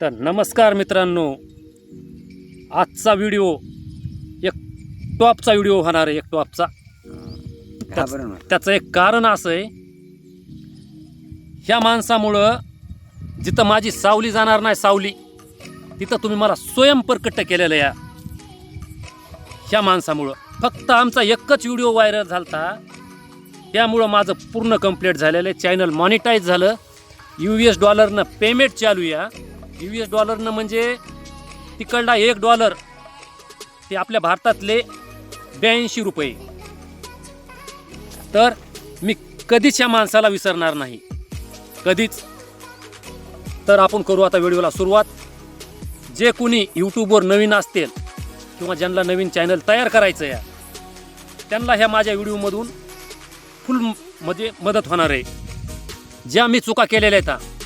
तर नमस्कार मित्रांनो. आजचा व्हिडिओ एक टॉपचा व्हिडिओ होणार आहे एक टॉपचा. का बरं ना त्याचं एक कारण असं आहे ह्या माणसामुळं जिथं माझी सावली जाणार नाही सावली तिथं तुम्ही मला स्वयंप्रकट केलेलं या. ह्या माणसामुळं. फक्त आमचा एकच व्हिडिओ व्हायरल झालता. त्यामुळं माझं पूर्ण कंप्लीट झालेलं आहे. चॅनल मॉनिटाईज झालं. यू एस डॉलरनं पेमेंट चालू या यू एस डॉलरनं म्हणजे तिकडला एक डॉलर ते आपल्या भारतातले ब्याऐंशी रुपये. तर मी कधीच या माणसाला विसरणार नाही. कधीच. तर आपण करू आता व्हिडिओला सुरुवात. जे कोणी यूट्यूबवर नवीन असतील किंवा ज्यांना नवीन चॅनल तयार करायचं आहे त्यांना ह्या माझ्या व्हिडिओमधून फुल म्हणजे मदत होणार आहे. ज्या मी चुका केलेल्या आहेत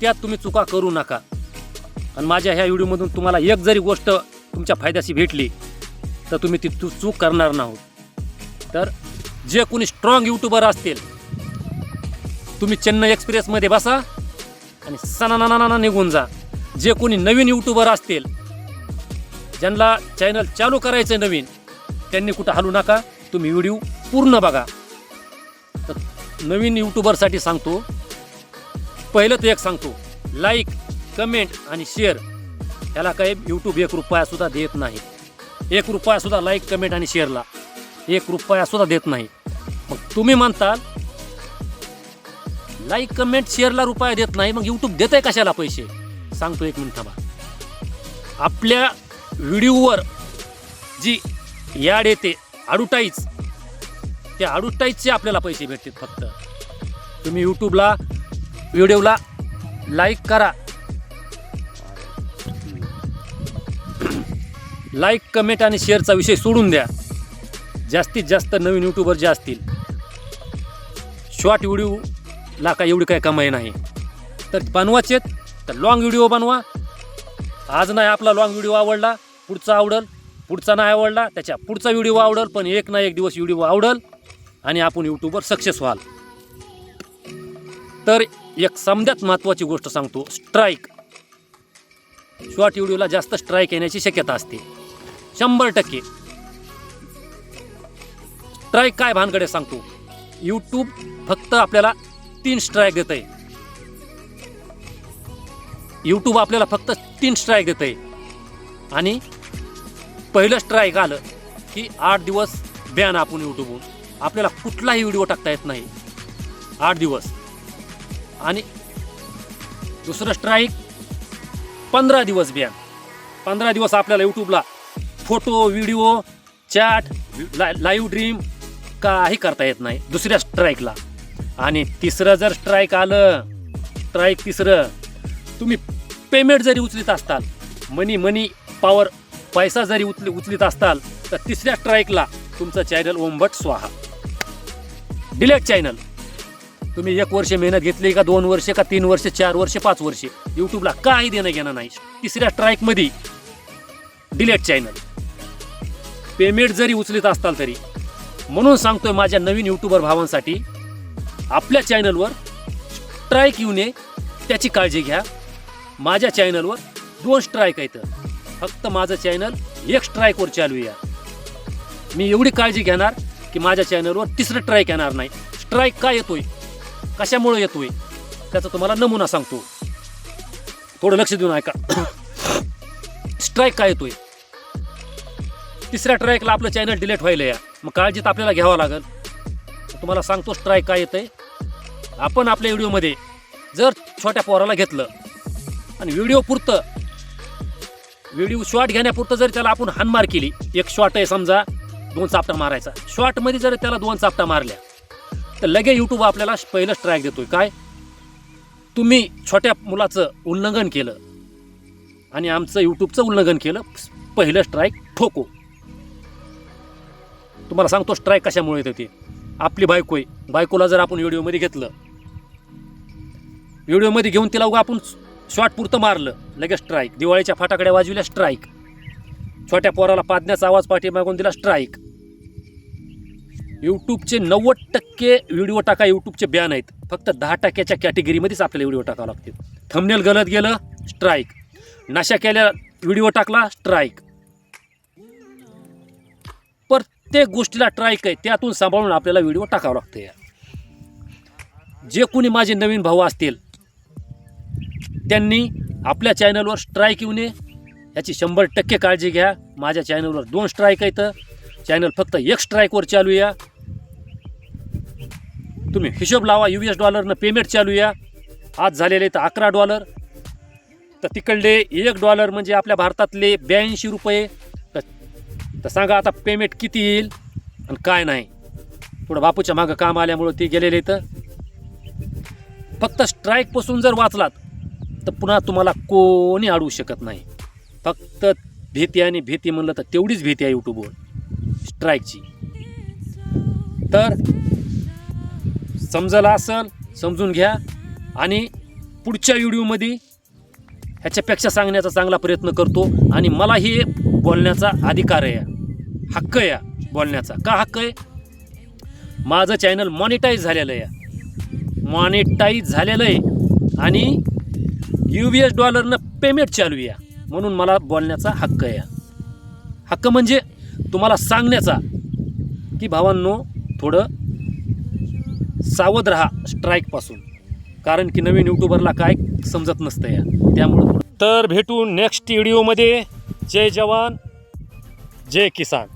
त्यात तुम्ही चुका करू नका. आणि माझ्या ह्या व्हिडिओमधून तुम्हाला एक जरी गोष्ट तुमच्या फायद्याशी भेटली तर तुम्ही ती चू चूक करणार नाहोत. तर जे कोणी स्ट्रॉंग यूट्यूबर असतील तुम्ही चेन्नई एक्सप्रेसमध्ये बसा आणि सणानाना निघून जा. जे कोणी नवीन यूट्यूबर असतील ज्यांना चॅनल चालू करायचं आहे नवीन त्यांनी कुठं हलू नका. तुम्ही व्हिडिओ पूर्ण बघा. तर नवीन यूट्यूबरसाठी सांगतो पहिलं तर एक सांगतो लाईक कमेंट आणि शेअर ह्याला काही यूट्यूब एक रुपयासुद्धा देत नाही. एक रुपयासुद्धा लाईक कमेंट आणि शेअरला एक रुपयासुद्धा देत नाही. मग तुम्ही म्हणताल लाईक कमेंट शेअरला रुपया देत नाही मग यूट्यूब देत आहे कशाला पैसे? सांगतो एक मिनिट थांबा. आपल्या व्हिडिओवर जी याड येते ॲडव्हर्टाईज त्या ॲडव्हर्टाईजचे आपल्याला पैसे भेटतात फक्त. तुम्ही यूट्यूबला व्हिडिओला लाईक करा. लाईक कमेंट आणि शेअरचा विषय सोडून द्या. जास्तीत जास्त नवीन यूट्यूबर जे असतील शॉर्ट व्हिडिओला काय एवढी काय कमाई नाही. तर बनवाचेत तर लॉंग व्हिडिओ बनवा. आज नाही आपला लॉंग व्हिडिओ आवडला पुढचा आवडल पुढचा नाही आवडला त्याच्या पुढचा व्हिडिओ आवडल पण एक ना एक दिवस व्हिडिओ आवडल आणि आपण यूट्यूबवर सक्सेस व्हाल. तर एक समद्यात महत्त्वाची गोष्ट सांगतो. स्ट्राईक शॉर्ट व्हिडिओला जास्त स्ट्राईक येण्याची शक्यता असते. शंभर टक्के. स्ट्राईक काय भानगडे सांगतो. यूट्यूब फक्त आपल्याला तीन स्ट्राईक देत आहे यूट्यूब आपल्याला फक्त तीन स्ट्राईक देत आहे आणि पहिलं स्ट्राईक आलं की आठ दिवस बॅन आपण यूट्यूबवर आपल्याला कुठलाही व्हिडिओ टाकता येत नाही. आठ दिवस. आणि दुसरं स्ट्राईक पंधरा दिवस बॅन पंधरा दिवस आपल्याला यूट्यूबला फोटो व्हिडिओ चॅट ला लाईव्ह ड्रीम काही करता येत नाही. दुसऱ्या स्ट्राईकला आणि तिसरं जर स्ट्राईक आलं स्ट्राईक तिसरं तुम्ही पेमेंट जरी उचलीत असताल मनी मनी पॉवर पैसा जरी उचली उचलीत असताल तर तिसऱ्या स्ट्राईकला तुमचं चॅनल ओंबट स्वाहा. डिलेट चॅनल तुम्ही एक वर्ष मेहनत घेतली का दोन वर्ष का तीन वर्ष चार वर्ष पाच वर्ष? युट्यूबला काही देणं घेणं नाही. तिसऱ्या स्ट्राईकमध्ये डिलेट चॅनल पेमेंट जरी उचलित असताल तरी. म्हणून सांगतोय माझ्या नवीन युट्यूबर भावांसाठी आपल्या चॅनलवर स्ट्राईक येऊ नये त्याची काळजी घ्या. माझ्या चॅनलवर दोन स्ट्राईक आहेत. फक्त माझं चॅनल एक स्ट्राईकवर चालू या मी एवढी काळजी घेणार की माझ्या चॅनलवर तिसरं ट्राईक येणार नाही. स्ट्राईक का येतोय? कशामुळे येतोय? त्याचा तुम्हाला नमुना सांगतो. थोडं लक्ष देऊन ऐका. स्ट्राईक का येतोय? तिसऱ्या स्ट्राईकला आपलं चॅनल डिलीट व्हायला या. मग काळजी तर आपल्याला घ्यावं लागेल. तुम्हाला सांगतो स्ट्राईक काय येतंय. आपण आपल्या व्हिडिओमध्ये जर छोट्या पोराला घेतलं आणि व्हिडिओ पुरतं व्हिडिओ शॉट घेण्यापुरतं जर त्याला आपण हानमार केली एक शॉट आहे समजा दोन चापटा मारायचा. शॉटमध्ये जर त्याला दोन चापटा मारल्या तर लगे यूट्यूब आपल्याला पहिलं स्ट्राईक देतोय. काय? तुम्ही छोट्या मुलाचं उल्लंघन केलं आणि आमचं यूट्यूबचं उल्लंघन केलं पहिलं स्ट्राईक ठोको. तुम्हाला सांगतो स्ट्राईक कशामुळे येते ते? आपली बायको आहे. बायकोला जर आपण व्हिडिओमध्ये घेतलं व्हिडिओमध्ये घेऊन तिला उगा आपण शॉर्ट पुरतं मारलं लगेच स्ट्राईक दिवाळीच्या फाटाकड्या वाजविल्या स्ट्राईक छोट्या पोराला पाजण्याचा आवाज पाठी मागून दिला स्ट्राईक यूट्यूबचे नव्वद टक्के व्हिडिओ टाका यूट्यूबचे बॅन आहेत. फक्त दहा टक्क्याच्या कॅटेगरीमध्येच आपल्याला व्हिडिओ टाकावं लागतील. थंबनेल गलत गेलं स्ट्राईक नशा केल्या व्हिडिओ टाकला स्ट्राईक प्रत्येक गोष्टीला ट्राईक आहे त्यातून सांभाळून आपल्याला व्हिडिओ टाकावं लागतं या जे कोणी माझे नवीन भाऊ असतील त्यांनी आपल्या चॅनलवर स्ट्राईक येऊ नये. याची शंभर टक्के काळजी घ्या. माझ्या चॅनलवर दोन स्ट्राईक आहेत. चॅनल फक्त एक स्ट्राईकवर चालू या तुम्ही हिशोब लावा यू एस डॉलरनं पेमेंट चालू या. आज झालेले तर अकरा डॉलर तर तिकडले एक डॉलर म्हणजे आपल्या भारतातले ब्याऐंशी रुपये. तर तर सांगा आता पेमेंट किती येईल आणि काय नाही. थोडं बापूच्या मागं काम आल्यामुळं ते गेलेले तर फक्त स्ट्राईकपासून जर वाचलात तर पुन्हा तुम्हाला कोणी अडवू शकत नाही. फक्त भीती आणि भीती म्हणलं तर तेवढीच भीती आहे यूट्यूबवर स्ट्राईकची तर समजलं असेल समजून घ्या. आणि पुढच्या व्हिडिओमध्ये ह्याच्यापेक्षा सांगण्याचा चांगला प्रयत्न करतो. आणि मला हे बोलण्याचा अधिकार आहे. हक्क आहे बोलण्याचा. का हक्क आहे? माझं चॅनल मॉनिटाईज झालेलं आहे मॉनिटाईज झालेलं आहे. आणि यू बी एस डॉलरनं पेमेंट चालू आहे म्हणून मला बोलण्याचा हक्क आहे हक्क म्हणजे तुम्हाला सांगण्याचा. की भावांनो थोडं सावध राहा स्ट्राईकपासून. कारण की नवीन यूट्यूबरला काय समजत नसतं या. त्यामुळं तर भेटू नेक्स्ट व्हिडिओमध्ये. जय जवान जय किसान.